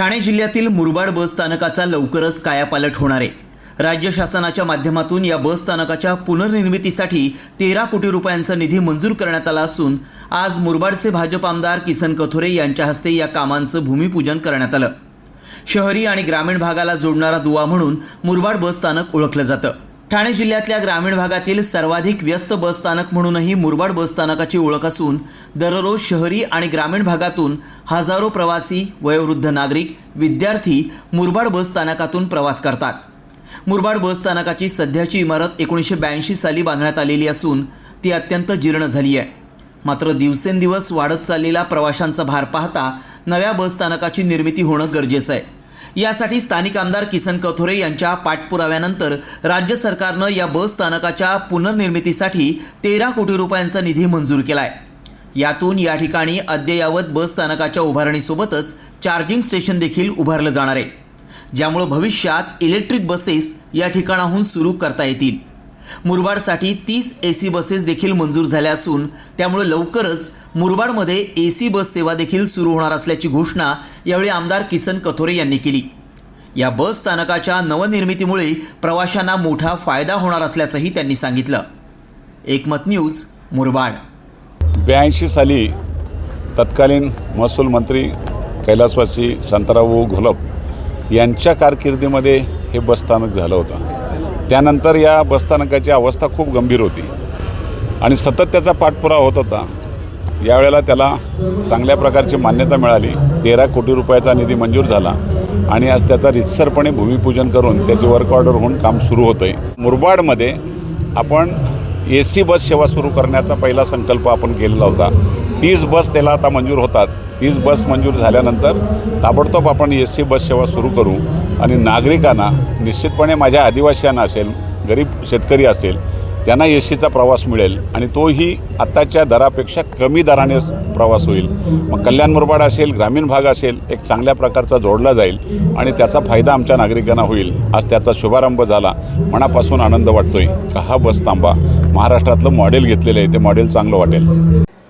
ठाणे जिल्ह्यातील मुरबाड बस स्थानकाचा लवकरच कायापालट होणार आहे. राज्य शासनाच्या माध्यमातून या बस स्थानकाच्या पुनर्निर्मितीसाठी तेरा कोटी रुपयांचा निधी मंजूर करण्यात आला असून आज मुरबाडचे भाजप आमदार किसन कथोरे यांच्या हस्ते या कामांचं भूमिपूजन करण्यात आलं. शहरी आणि ग्रामीण भागाला जोडणारा दुवा म्हणून मुरबाड बस स्थानक ओळखलं जातं. ठाणे जिल्ह्यातल्या ग्रामीण भागातील सर्वाधिक व्यस्त बस स्थानक म्हणूनही मुरबाड बसस्थानकाची ओळख असून दररोज शहरी आणि ग्रामीण भागातून हजारो प्रवासी वयोवृद्ध नागरिक विद्यार्थी मुरबाड बसस्थानकातून प्रवास करतात. मुरबाड बस स्थानकाची सध्याची इमारत एकोणीसशे ब्याऐंशी साली बांधण्यात आलेली असून ती अत्यंत जीर्ण झाली आहे. मात्र दिवसेंदिवस वाढत चाललेला प्रवाशांचा भार पाहता नव्या बस स्थानकाची निर्मिती होणं गरजेचं आहे. यासाठी स्थानिक आमदार किसन कथोरे यांच्या पाठपुराव्यानंतर राज्य सरकारनं या बस स्थानकाच्या पुनर्निर्मितीसाठी तेरा कोटी रुपयांचा निधी मंजूर केला आहे यातून या ठिकाणी अद्ययावत बस स्थानकाच्या उभारणीसोबतच चार्जिंग स्टेशन देखील उभारलं जाणार आहे. ज्यामुळं भविष्यात इलेक्ट्रिक बसेस या ठिकाणाहून सुरू करता येतील. मुरबाडसाठी तीस ए सी बसेस देखील मंजूर झाल्या असून त्यामुळे लवकरच मुरबाडमध्ये ए सी बस सेवा देखील सुरू होणार असल्याची घोषणा यावेळी आमदार किसन कथोरे यांनी केली. या बस स्थानकाच्या नवनिर्मितीमुळे प्रवाशांना मोठा फायदा होणार असल्याचंही त्यांनी सांगितलं. एकमत न्यूज मुरबाड. ब्याऐंशी साली तत्कालीन महसूल मंत्री कैलासवासी शांताराव घोलप यांच्या कारकिर्दीमध्ये हे बसस्थानक झालं होतं. त्यानंतर या बसस्थानकाची अवस्था खूप गंभीर होती. आणि सतत त्याचा पाठपुरावा होत होता. यावेळेला त्याला चांगल्या प्रकारची मान्यता मिळाली. तेरा कोटी रुपयाचा निधी मंजूर झाला. आणि आज त्याचा रितसरपणे भूमिपूजन करून त्याची वर्क ऑर्डर होऊन काम सुरू होतं आहे मुरबाडमध्ये आपण ए सी बस सेवा सुरू करण्याचा पहिला संकल्प आपण केलेला होता. तीस बस त्याला आता मंजूर होतात. तीस बस मंजूर झाल्यानंतर ताबडतोब आपण ए सी बस सेवा सुरू करू. आणि नागरिकांना निश्चितपणे माझ्या आदिवासीयांना असेल गरीब शेतकरी असेल त्यांना एस सीचा प्रवास मिळेल आणि तोही आत्ताच्या दरापेक्षा कमी दराने प्रवास होईल. मग कल्याण मुरबाड असेल ग्रामीण भाग असेल एक चांगल्या प्रकारचा जोडला जाईल आणि त्याचा फायदा आमच्या नागरिकांना होईल. आज त्याचा शुभारंभ झाला. मनापासून आनंद वाटतोय. का हा बस थांबा. महाराष्ट्रातलं मॉडेल घेतलेलं आहे. ते मॉडेल चांगलं वाटेल.